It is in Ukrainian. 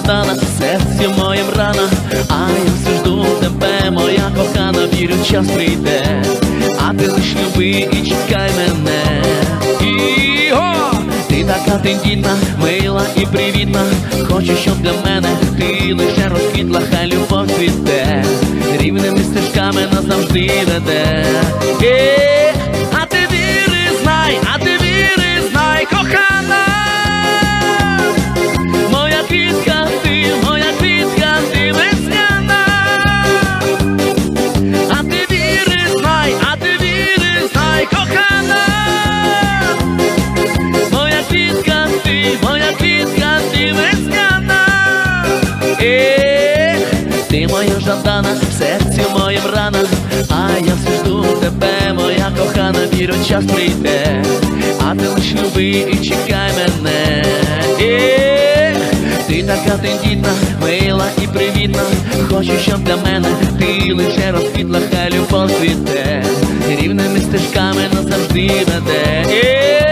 страждана, серці моєм рана, а я все жду тебе, моя кохана, вірю, час прийде, а ти лиш люби і чекай мене. Іго! Ти така тендітна, мила і привітна, хочу, щоб для мене ти лише розквітла, хай ти моя жадана, в серці моїм рана, а я все жду тебе, моя кохана, вірю, час прийде, а ти лиш люби і чекай мене. Ех, ти така тендітна, мила і привітна, хочу, щоб для мене ти лише розквітла, хай любов цвіте, рівними стежками назавжди веде. Ех,